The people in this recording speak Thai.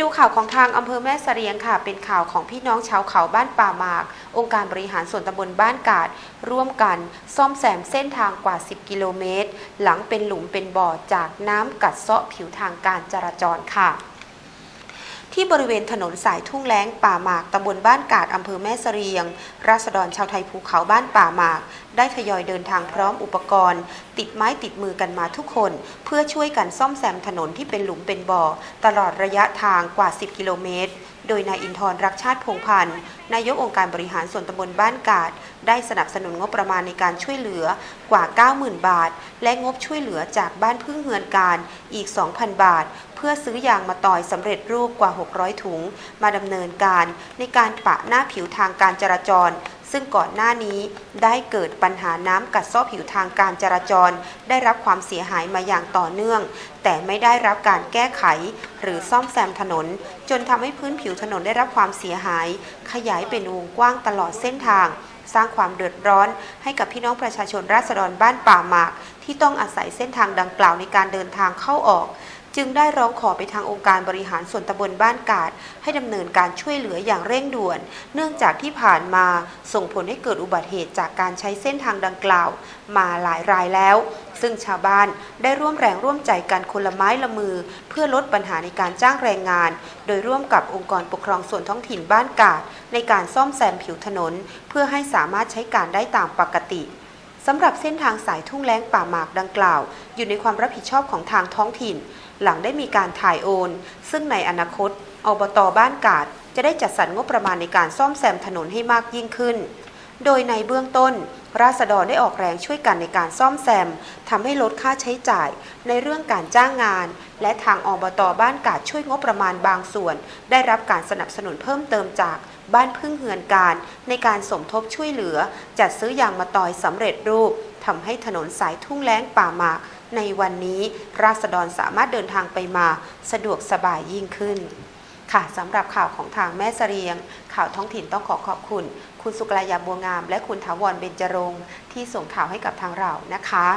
ดูข่าวของทางอำเภอแม่เสรียงค่ะ เป็นข่าวของพี่น้องชาวเขาบ้านป่าหมาก องค์การบริหารส่วนตำบลบ้านกาด ร่วมกันซ่อมแซมเส้นทางกว่า 10 กิโลเมตร หลังเป็นหลุมเป็นบ่อจากน้ำกัดเซาะผิวทางการจราจรค่ะ ที่บริเวณถนนสายทุ่งแล้งป่าหมากตำบลบ้านกาดอำเภอแม่เสรียง ราษฎรชาวไทยภูเขาบ้านป่าหมาก ได้ทยอยเดินทางพร้อมอุปกรณ์ ติดไม้ติดมือกันมาทุกคน เพื่อช่วยกันซ่อมแซมถนนที่เป็นหลุมเป็นบ่อ ตลอดระยะทางกว่า 10 กิโลเมตร ดยนายอินทร์รักชาติพงพันธ์นายกองค์การบริหารส่วนตำบลบ้านกาด ได้สนับสนุนงบประมาณในการช่วยเหลือกว่า 90,000 บาท และงบช่วยเหลือจากบ้านพึ่งเฮือนการอีก 2,000 บาท เพื่อซื้อยางมาต่อยสำเร็จรูปกว่า 600 ถุง มาดำเนินการในการปะหน้าผิวทางการจราจร ซึ่งก่อนหน้านี้ได้เกิดปัญหาน้ำกัดเซาะผิวทางการจราจร ได้รับความเสียหายมาอย่างต่อเนื่อง แต่ไม่ได้รับการแก้ไข หรือซ่อมแซมถนน จนทำให้พื้นผิวถนนได้รับความเสียหาย ขยายเป็นวงกว้างตลอดเส้นทาง สร้างความเดือดร้อน ให้กับพี่น้องประชาชนราษฎรบ้านป่าหมาก ที่ต้องอาศัยเส้นทางดังกล่าวในการเดินทางเข้าออก จึงได้ร้องขอไปทางองค์การบริหารส่วนตำบลบ้านกาดให้ดำเนินการช่วยเหลืออย่างเร่งด่วน เนื่องจากที่ผ่านมาส่งผลให้เกิดอุบัติเหตุจากการใช้เส้นทางดังกล่าว มาหลายรายแล้ว ซึ่งชาวบ้านได้ร่วมแรงร่วมใจกันคนละไม้ละมือ เพื่อลดปัญหาในการจ้างแรงงาน โดยร่วมกับองค์กรปกครองส่วนท้องถิ่นบ้านกาดในการซ่อมแซมผิวถนน เพื่อให้สามารถใช้การได้ตามปกติสำหรับเส้นทางสายทุ่งแล้งป่าหมากดังกล่าว อยู่ในความรับผิดชอบของทางท้องถิ่น หลังได้มีการถ่ายโอน ซึ่งในอนาคตอบตบ้านกาดจะได้จัดสรรงบประมาณในการซ่อมแซมถนนให้มากยิ่งขึ้น โดยในเบื้องต้น ราษฎรได้ออกแรงช่วยกันในการซ่อมแซมทำให้ลดค่าใช้จ่ายในเรื่องการจ้างงาน และทางอบตบ้านกาดช่วยงบประมาณบางส่วน ได้รับการสนับสนุนเพิ่มเติมจากบ้านพึ่งเฮือนการ ในการสมทบช่วยเหลือ จัดซื้อยางมาตอยสำเร็จรูปทำให้ถนนสายทุ่งแล้งป่าหมาก ในวันนี้ราษฎรสามารถเดินทางไปมา สะดวกสบายยิ่งขึ้น ค่ะสำหรับข่าวของทางแม่เสรียง ข่าวท้องถิ่นต้องขอขอบคุณ คุณสุกลายาบัวงาม และคุณถาวรเบญจรงค์ที่ส่งข่าวให้กับทางเรานะคะ